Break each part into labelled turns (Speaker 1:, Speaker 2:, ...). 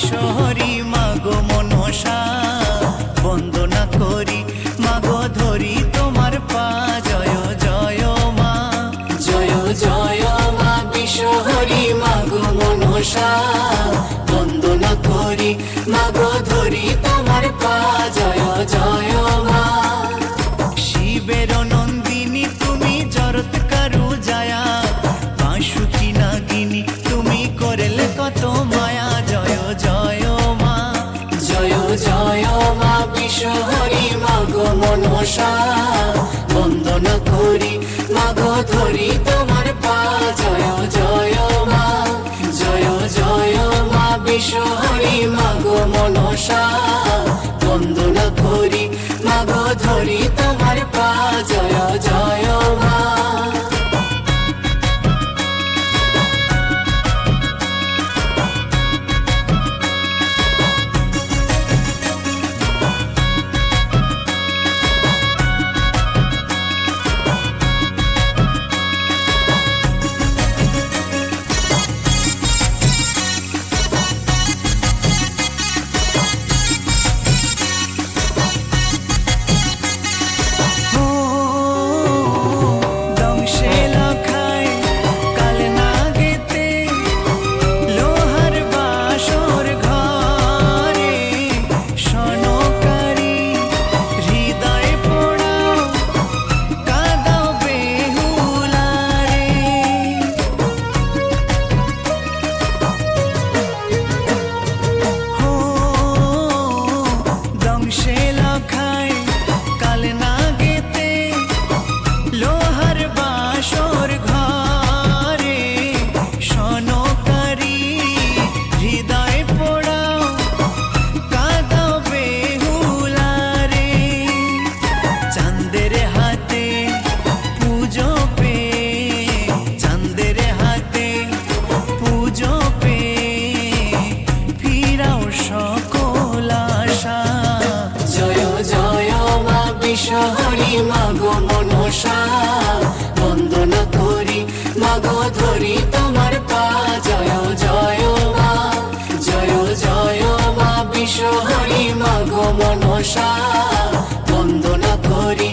Speaker 1: বিশ্বহরি মাগো মনসা। বন্দনা করি, মাগো ধরি, তোমার পা। জয় জয় মা।
Speaker 2: জয় জয় মা বিশ্বহরি মাগো মনসা। বন্দনা করি, মাগো ধরি, তোমার পা। জয় জয় মনসা বন্দন করি, মাগো ধরি তোমার পা। জয় জয় মা, জয় জয় মা বিশ্বহরি মাগো মনসা। বন্দন করি, মাগো ধরি বিশ্বহরি মাগো মনসা, বন্দনা করি, মাগো ধরি তোমার পা। জয় জয় মা, জয় জয় মা বিশ্বহরি মাগো মনসা, বন্দনা করি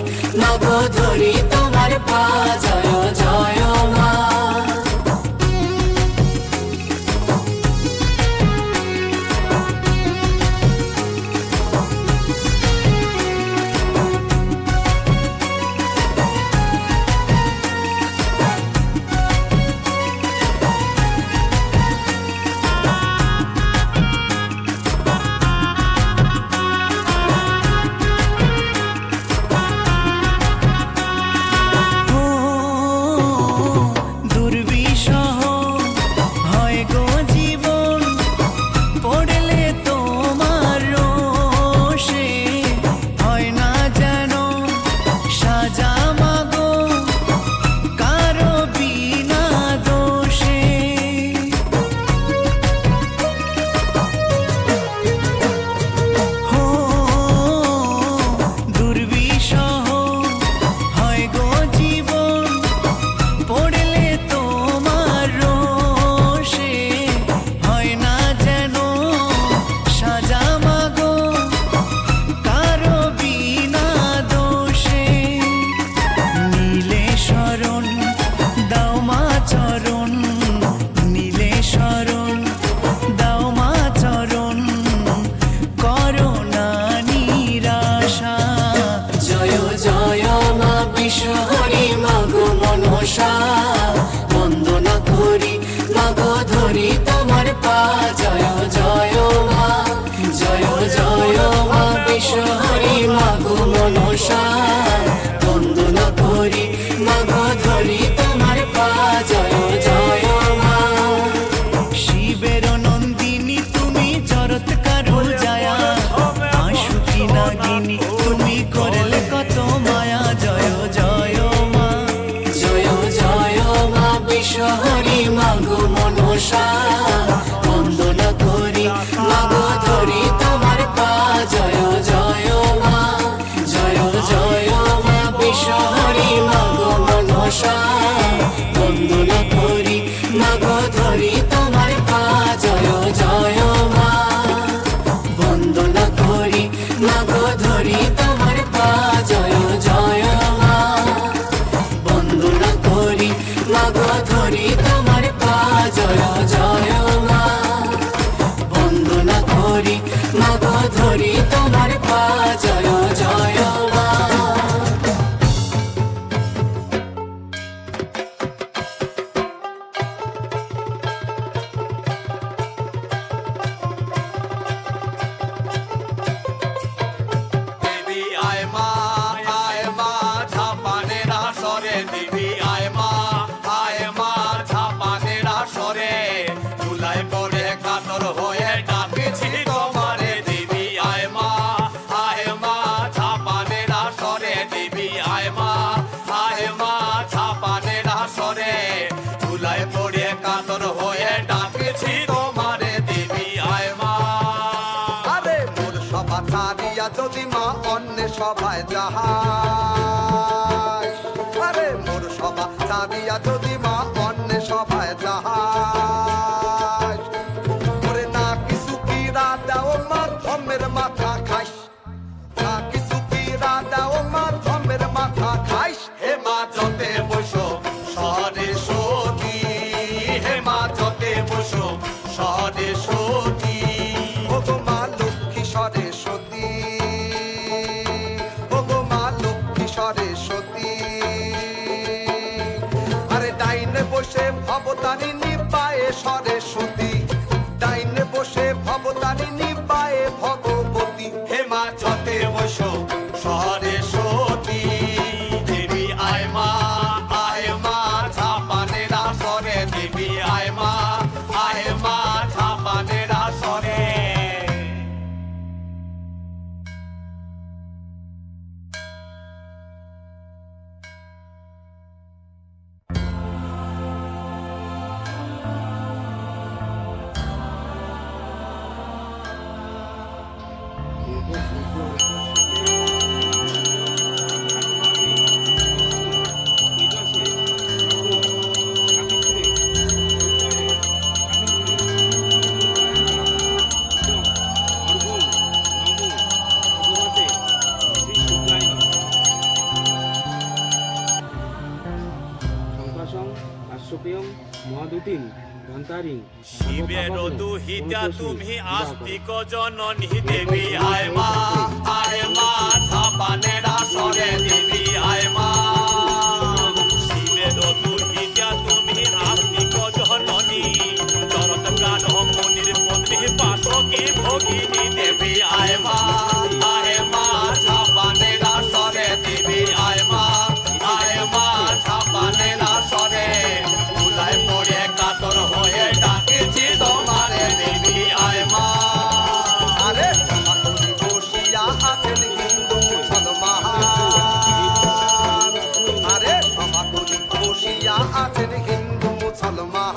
Speaker 3: 山 মারিয়া যদি মা অন্য সবাই যাহা মোর সভা হারিয়া যদি মা অন্য সবাই যাহা না কিছু কিরা দাও মা ধমের মাথা
Speaker 4: ভবতারিণী পায়ে সরে
Speaker 3: সরস্বতী ডাইনে বসে
Speaker 4: ভবতারিণী বিদ্যা তুমি আস্তিক জননী দেবী আয় মা আয় মা ছাপানেরা সরে দেবী।
Speaker 3: পাগলি বসিয়া আছেন হিন্দু মুসলমান।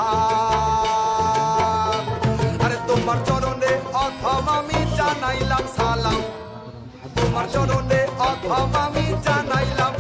Speaker 3: আরে তোমার চরণে অথম আমি জানাইলাম সালাম। তোমার চরণে অথম আমি জানাইলাম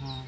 Speaker 5: হ্যাঁ।